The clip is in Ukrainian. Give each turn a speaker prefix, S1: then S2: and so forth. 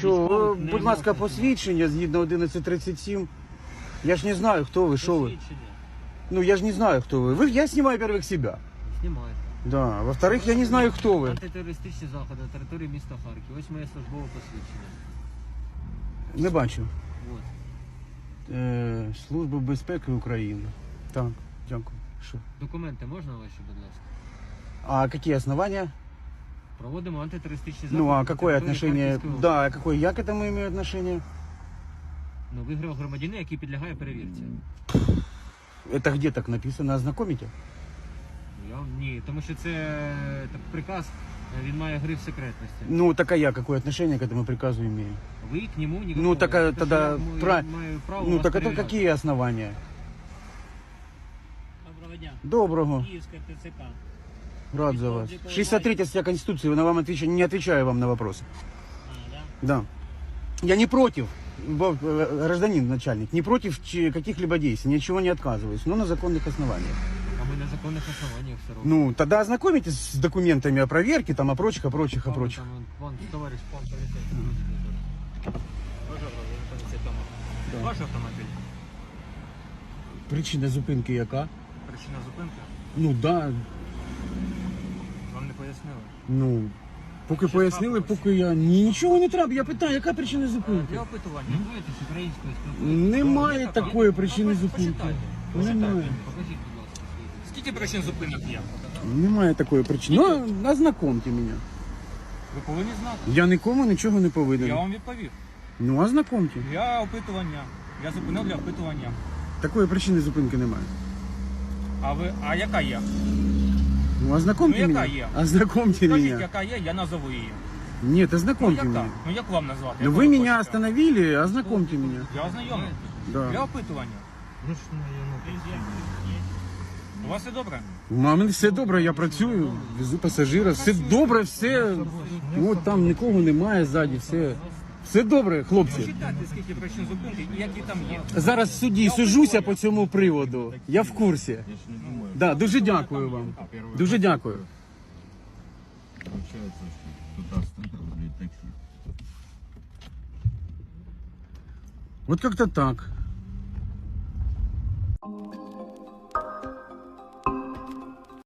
S1: Що, будь ласка, посвідчення згідно 1137. Я ж не знаю, хто ви, що ви. Ну, я ж не знаю, хто ви. ви я знімаю, во-первых, себя.
S2: Знімайте.
S1: Да. Во-вторых, я не знаю, хто ви.
S2: Антитерористичні заходи на території міста Харків. Ось моє службове посвідчення.
S1: Не бачу.
S2: От.
S1: Е, Служба безпеки України. Так, дякую. Що?
S2: Документи можна ваші, будь ласка?
S1: А какие основания?
S2: Проводимо антитерористичні заходи.
S1: Ну, а
S2: на
S1: какое
S2: території
S1: отношение?
S2: Харківської області.
S1: Да, а какое я к этому имею отношение?
S2: Ну, ви громадянин, який підлягає перевірці.
S1: Это где так написано? Ознакомите?
S2: Я ні, тому що це так, приказ, е, він має гриф секретності.
S1: Ну, так а я какое отношение к этому приказу имею?
S2: Ви к нему не
S1: Ну, так, а тогда
S2: я м-
S1: пра-
S2: маю право
S1: Ну,
S2: вас
S1: так это
S2: перевіряти.
S1: какие основания?
S3: Доброго дня.
S1: Доброго.
S3: Киевская ТЦК.
S1: Рад за вас. 63 статья Конституции, я вам отвечаю, не отвечаю вам на вопросы.
S3: А, да?
S1: Да. Я не против, во- э, гражданин начальник, не против чи- каких-либо действий, ничего не отказываюсь, но на законных основаниях.
S2: А ми на законних основаннях все робимо.
S1: Ну, тогда ознакомитесь с документами о проверке, там, о прочих, о прочих, о
S2: Вон
S1: прочих.
S2: там, вон, вон, товариш, пан поліцейський. Ваш автомобіль. Ваш автомобіль.
S1: Причина зупинки яка?
S2: Причина зупинки.
S1: Ну, да,
S2: Вам не Пояснили.
S1: ну, поки пояснили, поки я... Ні, нічого не треба, я питаю, яка причина зупинки?
S2: Для опитування. Боїтесь українською спілкуєтесь?
S1: Немає такої причини зупинки. Немає.
S2: Покажіть, будь ласка.
S4: Скільки причин зупинок є?
S1: Немає такої причини. Ну, ознакомте мене.
S4: Ви повинні знати.
S1: Я нікому нічого не
S4: Я
S1: повинен.
S4: вам відповів.
S1: Ну, ознакомте.
S4: Для опитування. Я зупинив для опитування.
S1: Такої причини зупинки немає.
S4: А ви. А яка є?
S1: Ну, ознакомьте
S4: Ну, яка
S1: меня.
S4: є?
S1: Ознакомьте
S4: Скажіть,
S1: меня.
S4: яка є, я назову її.
S1: Нет,
S4: Ну
S1: ознакомьте
S4: яка?
S1: меня.
S4: Ну як вам назвати?
S1: Ну,
S4: Яку
S1: вы меня
S4: хочете?
S1: остановили, ознакомьте меня.
S4: Я ознайомий. Для
S1: Да.
S4: опитування.
S2: Ручною, ну,
S4: У вас все добре?
S1: У мами все добре, я працюю, везу пасажира, все добре, все. Ну, от там нікого немає ззаді, все. Все добре, хлопці.
S4: Почитайте, скільки причин зупинки і які там є.
S1: Зараз в суді сужуся по цьому приводу. Я в курсі. Да, дуже дякую вам. Дуже дякую.
S5: Получается, что тут останавливать такие.
S1: Вот как-то так.